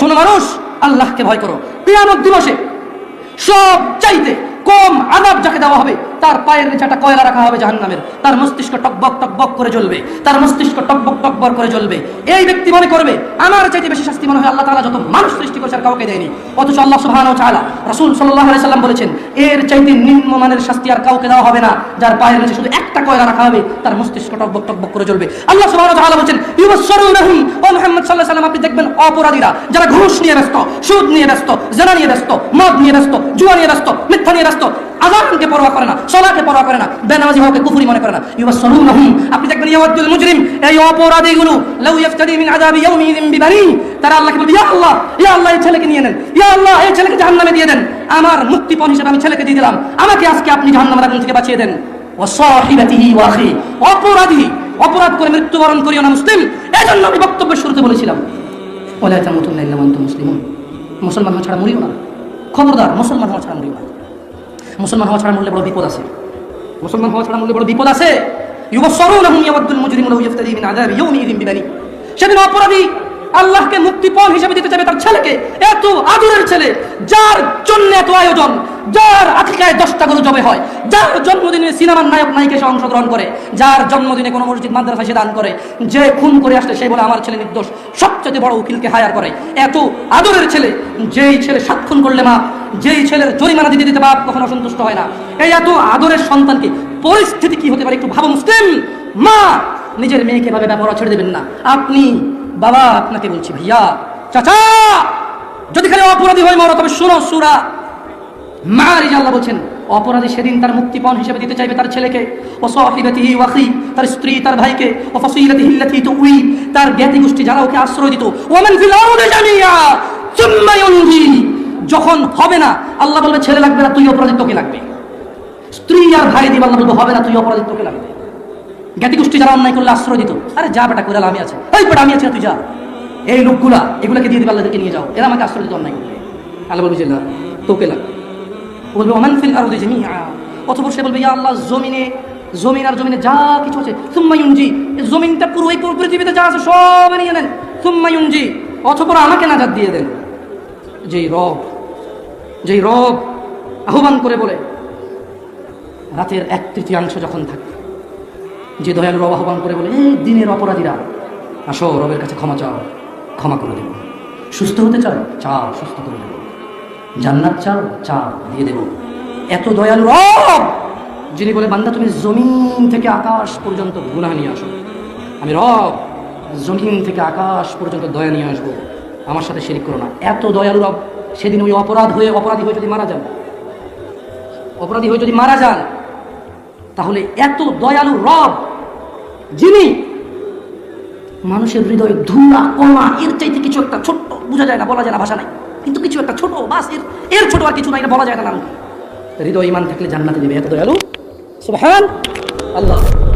শোনো মানুষ আল্লাহকে ভয় করো। কিয়ামত দিবসে সব চাইতে কম আদাব যাকে দেওয়া হবে তার পায়ের নিচে একটা কয়লা রাখা হবে জাহান্নামের। তার মস্তিষ্ক টকবক টকবক করে জ্বলবে। তার মস্তিষ্ক টকবক টকবক করে জ্বলবে। এই ব্যক্তি মনে করবে, আমার চাইতে বেশি শাস্তি মনে হয় আল্লাহ তাআলা যত মানুষ সৃষ্টি করেছে আর কাউকে দেয়নি। অথচ আল্লাহ সুবহানাহু ওয়া তাআলা রাসূল আলাইহি সাল্লাম বলেছেন, এর চাইতে নিম্নমানের শাস্তি আর কাউকে দেওয়া হবে না। যার পায়ের নিচে শুধু একটা কয়লা রাখা হবে, তার মস্তিষ্ক টকবক টকবক করে জ্বলবে। আল্লাহ সুবহানাহু ওয়া তাআলা বলেন ইউবাসসিরুনাহুম, ও মুহাম্মদ সাল্লাল্লাহু সাল্লাম, আপনি দেখবেন অপরাধীরা, যারা ঘুষ নিয়ে ব্যস্ত, সুদ নিয়ে ব্যস্ত, জেনা নিয়ে ব্যস্ত, মদ নিয়ে ব্যস্ত, জুয়া নিয়ে ব্যস্ত, মিথ্যা নিয়ে ব্যস্ত আজানকে পরোয়া করে না, সলাকে পরোয়া করে না, বেনামাজি হওয়াকে কুফরি মনে করে না। ইউবাসসিরুনাহুম আপনি দেখবেন ইয়াওয়াদুল মুজরিম, এই অপরাধীগুলো, লাউ ইফতারি মিন আযাবি ইয়াউমিযিন বিবানি, তারা আল্লাহকে বলবে, ইয়া আল্লাহ ইয়া আল্লাহ, এই ছেলেকে নিয়ে নেন, ইয়া আল্লাহ, এই ছেলেকে জাহান্নামে দিয়ে দেন, আমার মুক্তিপণ হিসেবে আমি ছেলেকে দিয়ে দিলাম, আমাকে আজকে আপনি জাহান্নামের আগুন থেকে বাঁচিয়ে দেন। ওয়াসাহিবাতিহি ওয়াখি অপরাধী, অপরাধ করে মৃত্যুবরণ করিও না মুসলিম, এজন্য আমি বক্তব্যের শুরুতে বলেছিলাম ওলা তামুতুন্না ইল্লা ওয়া আনতুম মুসলিমুন। মুসলমান ছাড়া মরিও না। খবরদার মুসলমান ছাড়া মরিও না। মুসলমান হওয়া ছাড়া মূল্যে বড় বিপদ আছে। মুসলমান হওয়া ছাড়া মূল্যে বড় বিপদ আছে। আল্লাহকে মুক্তিপণ হিসেবে দিতে চাইবে তার ছেলেকে। এত আদরের ছেলে, যার জন্য এত আয়োজন। যার আকিকায় দশটা গরু জবে হয়, যার জন্মদিনে সিনেমার নায়ক নায়িকা এসে অংশগ্রহণ করে, যার জন্মদিনে কোনো মসজিদ মাদ্রাসা সে দান করে, যে খুন করে আসলে সে বলে আমার ছেলে নির্দোষ, সবচেয়ে বড় উকিলকে হায়ার করে। এত আদরের ছেলে, যেই ছেলে সাত খুন করলে মা, যেই ছেলের জরিমানা দিতে দিতে বাপ কখনো সন্তুষ্ট হয় না। এই এত আদরের সন্তানকে পরিস্থিতি কি হতে পারে একটু ভাবো মুসলিম? মা, নিজের মেয়েকে ভাবে ব্যবহার ছেড়ে দেবেন না। আপনি, বাবা, আপনাকে বলছি ভাইয়া, চাচা, যদি খালি অপরাধী হয় মরো, তবে শুনো সুরা মারিজ আল্লাহ বলছেন, অপরাধী সেদিন তার মুক্তিপণ হিসেবে দিতে চাইবে তার ছেলেকে। ও সাহিবাতিহি ওয়াখি, তার স্ত্রী, তার ভাইকে। ও ফাসিলাতিহি আল্লাতী তুই তার জ্ঞাতি গোষ্ঠী যারা ওকে আশ্রয় দিত। ওয়ামান ফিল আরদি জামিয়া যখন হবে না, আল্লাহ বলবে, ছেলে লাগবে না, তুই অপরাধী তোকে লাগবে? স্ত্রী আর ভাই দিব, আল্লাহ বলবে, হবে না, তুই অপরাধী লাগবে? জ্ঞাতি গোষ্ঠী যারা অন্যায় করলে আশ্রয় দিত, আরে যা বেটা করে আমি আছে। ওই বেটা, আমি আছি তুই যা। এই লোকগুলা, এগুলাকে দিয়ে দিবে আল্লাহকে নিয়ে যাও। এরা আমাকে আশ্রয় দিত অন্যায় করলে আল্লাহ বলবে তোকে লাগবে। বলবে, ওমান ফিল আরদি জামিআ। সে বলবে, ইয়া আল্লাহ, জমিনে, জমিন আর জমিনে যা কিছু আছে, সুম্মা ইউনজি, এই জমিনটা পুরো এই পুরো পৃথিবীতে যা আছে সব নিয়ে নেন সুম্মা ইউনজি। অথবা আমাকে নাজাত দিয়ে দেন। যেই রব যেই রব আহ্বান করে বলে, রাতের এক তৃতীয়াংশ যখন থাকে যে দয়ালু রব আহ্বান করে বলে, এই দিনের অপরাধীরা, আসো রবের কাছে ক্ষমা চাও, ক্ষমা করে দেব। সুস্থ হতে চাও চাও, সুস্থ করে দেব। জান্নাত চাও? চাও, দিয়ে দেব। এত দয়ালু রব! যিনি বলে, বান্দা, তুমি জমিন থেকে আকাশ পর্যন্ত গুনাহ নিয়ে আসো। আমি রব, জমিন থেকে আকাশ পর্যন্ত দয়া নিয়ে আসব। আমার সাথে শিরিক করো না। এত দয়ালু রব, সেদিন ওই অপরাধ হয়ে, অপরাধী হয়ে যদি মারা যান, অপরাধী হয়ে যদি মারা যান, তাহলে এত দয়ালু রব, যিনি মানুষের হৃদয়ে ধুলা, কমা, এর চাইতে কিছু একটা ছোট্ট বোঝা যায় না, বলা যায় না, ভাষা নাই। কিন্তু কিছু একটা ছোট, বাস, এর এর ছোট আর কিছু নাই বলা যায় না হৃদয় ইমান থাকলে জান্নাতে দেবে এত দয়ালু? সুবহান! আল্লাহ।